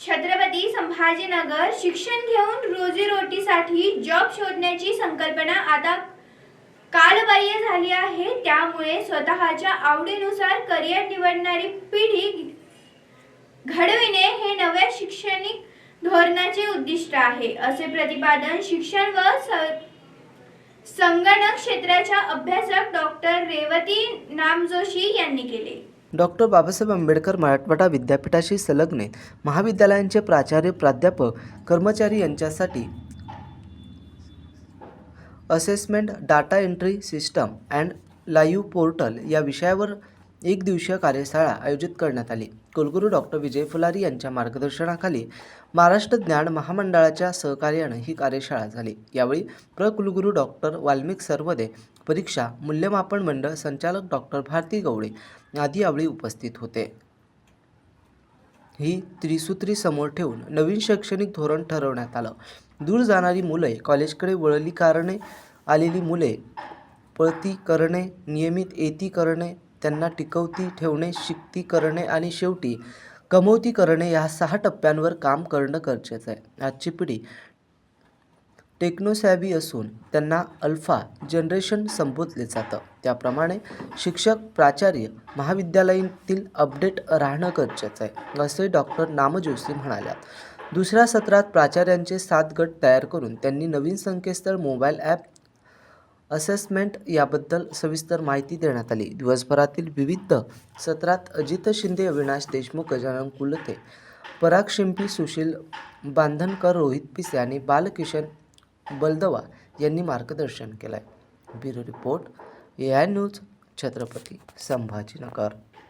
छत्रपती संभाजीनगर शिक्षण घेऊन रोजीरोटीसाठी जॉब शोधण्याची संकल्पना आता कालबाह्य झाली आहे. त्यामुळे स्वतःच्या आवडीनुसार करिअर निवडणारी पिढी घडविणे हे नव्या शैक्षणिक धोरणाचे उद्दिष्ट आहे. असे प्रतिपादन शिक्षण व संगणक क्षेत्राच्या अभ्यासक डॉक्टर रेवती नामजोशी यांनी केले. डॉक्टर बाबासाहेब आंबेडकर मराठवाडा विद्यापीठाशी संलग्न महाविद्यालयांचे प्राचार्य प्राध्यापक कर्मचारी यांच्यासाठी assessment data entry system and live portal या विषयावर एक दिवसीय कार्यशाळा आयोजित करण्यात आली. कुलगुरू डॉक्टर विजय फुलारी यांच्या मार्गदर्शनाखाली महाराष्ट्र ज्ञान महामंडळाच्या सहकार्यानं ही कार्यशाळा झाली. यावेळी प्रकुलगुरू डॉक्टर वाल्मिक सर्वदे परीक्षा मूल्यमापन मंडळ संचालक डॉक्टर भारती गवळे आदी यावेळी उपस्थित होते. ही त्रिसूत्री समोर ठेवून नवीन शैक्षणिक धोरण ठरवण्यात आलं. दूर जाणारी मुले कॉलेजकडे वळली कारणे आलेली मुले पळती करणे नियमित येती करणे त्यांना टिकवती ठेवणे शिकती करणे आणि शेवटी कमवती करणे या सहा टप्प्यांवर काम करणं गरजेचं आहे. आजची पिढी टेक्नोसॅबी असून त्यांना अल्फा जनरेशन संबोधले जातं. त्याप्रमाणे शिक्षक प्राचार्य महाविद्यालयातील अपडेट राहणं गरजेचं आहे असे डॉक्टर नामजोशी म्हणाल्या दुसऱ्या सत्रात प्राचार्यांचे सात गट तयार करून त्यांनी नवीन संकेतस्थळ मोबाईल ॲप असेसमेंट याबद्दल सविस्तर माहिती देण्यात आली. दिवसभरातील विविध सत्रात अजित शिंदे अविनाश देशमुख गजानन कुलते पराग शिंपी सुशील बांधनकर रोहित पिसे आणि बालकिशन बलदवा यांनी मार्गदर्शन केलं आहे bureau report A I news Chhatrapati Sambhajinagar.